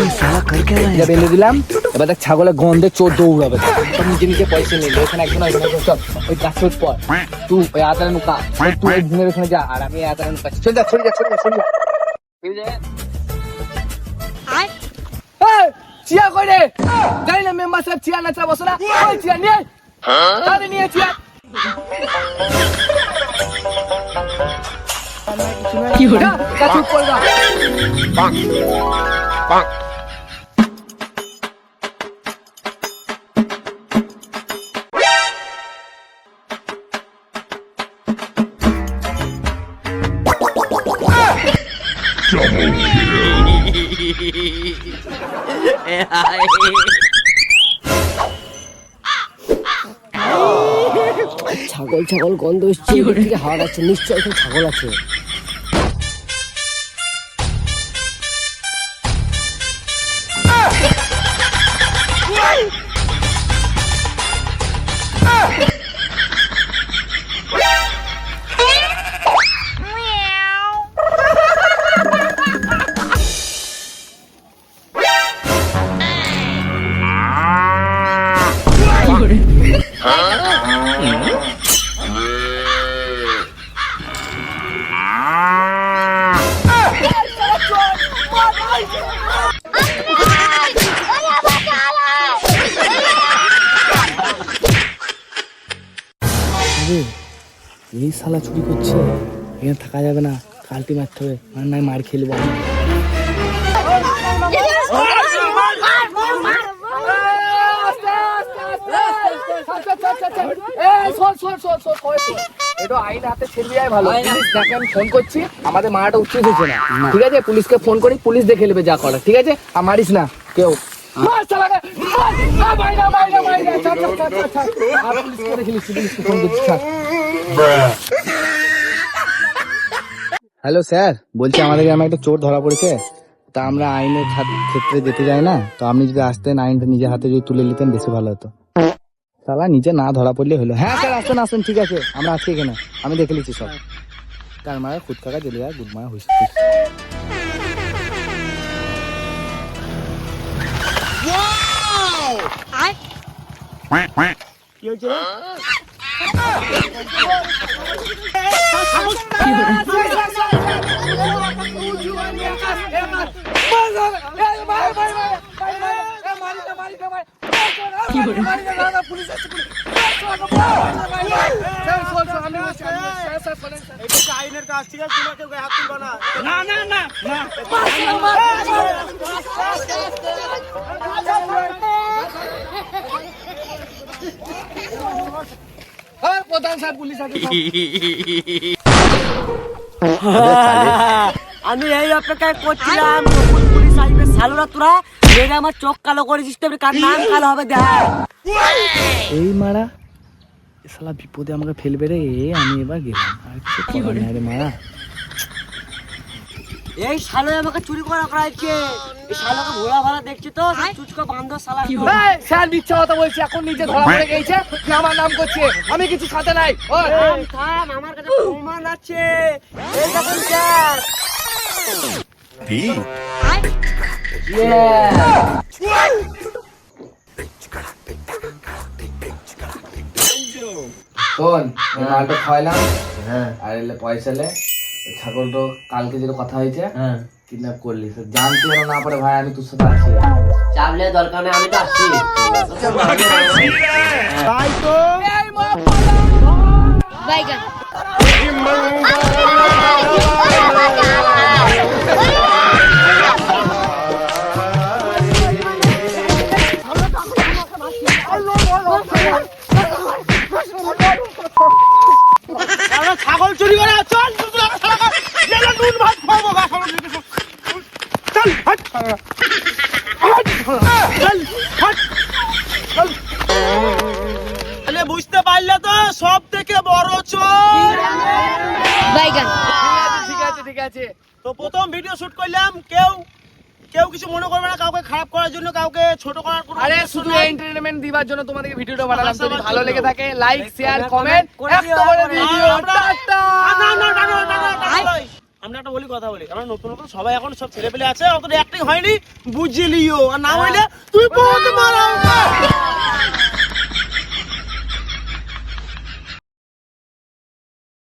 এটা বেঁধে দিলাম। এবার দেখ ছাগলের গন্ধে চোর দৌড়াবে সব নিজে নিজে পয়সা নিল। ওখানে একজন ওই গাছের পর। তুই ওই আদারে নুকা। তুই ওই ঘুমের ওখানে যা। আর আমি আদারে নুকা চল যা চলে যা চলে যা চলে যা। চিয়া কই রে? জানি না মেম্বার সাহেব চিয়া নাচা বসো না। ওই চিয়া নিয়ে। আয়। নিয়ে চিয়া। কি হলো? গাছের উপর যা ছাগল ছাগল গন্ধ এসছে হাওয়া যাচ্ছে নিশ্চয় ছাগল আছে। এই শালা চুরি করছে। এখানে থাকা যাবে না। কালটি মারতে হবে। নয় মার খেলব আমি। এটা আইন হাতে ছেড়ে দেওয়াই ভালো। পুলিশ যাকে আমি ফোন করছি আমাদের মারাটা উচিত হচ্ছে না। ঠিক আছে? পুলিশকে ফোন করি পুলিশ দেখে নেবে যা করে। ঠিক আছে? আর মারিস না কেউ। মার শালাকে, মার, আ, মাইরা, মাইরা, মাইরা, ছাড়, ছাড়, ছাড়, ছাড়, ছাড়। আর পুলিশকে রেখে নিচ্ছি, পুলিশকে ফোন করছি, ছাড়। হ্যালো স্যার বলছি আমাদের গ্রামে একটা চোর ধরা পড়েছে। তা আমরা আইনের ক্ষেত্রে যেতে যাই না? তো আপনি যদি আসতেন আইনটা নিজের হাতে যদি তুলে নিতেন বেশি ভালো হতো। সালা নিজে না ধরা পড়লে হলো হ্যাঁ স্যার আসতেন আসতেন ঠিক আছে আমরা আছি এখানে আমি দেখে নিচ্ছি সব তার মারা খুদ কাকা চলে যায় গুড মারা হয়েছে ঠিক না না না প্রধান সাহেব পুলিশ আছে আমি এই অপেক্ষায় করছিলাম কখন পুলিশ আসবে। সালোরা তোরা মেরে আমার চোখ কালো করেছিস তো কার নাম কালো হবে দেখ। এই মারা শালা বিপদে আমাকে ফেলবে রে আমি এবার গেলাম। আর কি করে রে মারা। এই শালো আমাকে চুরি করা করাইছে এই শালোকে ভোলা ভাড়া দেখছি তো চুচকো বান্ধব শালা এই, স্যার মিথ্যা কথা বলছি এখন নিজে ধরা পড়ে গেছে। আমার নাম করছে। আমি কিছু সাথে নাই। থাম, আমার কাছে প্রমাণ আছে। এই দেখুন স্যার। শোন এই মালটা খাওয়াইলাম আর এলে পয়সা লে এই ছাগল তো কালকে যেটা কথা হয়েছে কিডন্যাপ করলি। তো জানতে না পারে ভাই আমি তোর সাথে আছি। চাপলে দরকার নেই আমি তো আসছি। তাই তো। বাইগান ছাগল চুরি করে চল নুন ভাত খাব চল। হাট হাট তাহলে বুঝতে পারলে তো সব থেকে বড় চোর। বাইগান। ঠিক আছে ঠিক আছে তো প্রথম ভিডিও শুট করলাম কেউ কেউ কিছু মনে করবে না কাউকে খারাপ করার জন্য কাউকে ছোট করার কোনো আরে শুধু এন্টারটেইনমেন্ট দিবার জন্য তোমাদেরকে ভিডিওটা বানালাম। যদি ভালো লেগে থাকে লাইক শেয়ার কমেন্ট করে ভিডিও আমরা একটা বলি কথা বলি। আমরা নতুন নতুন সবাই এখন সব ছেলে পেলে আছে অত অ্যাক্টিং হয়নি বুঝে লিও আর না হইলে তুই বন্ধ মারা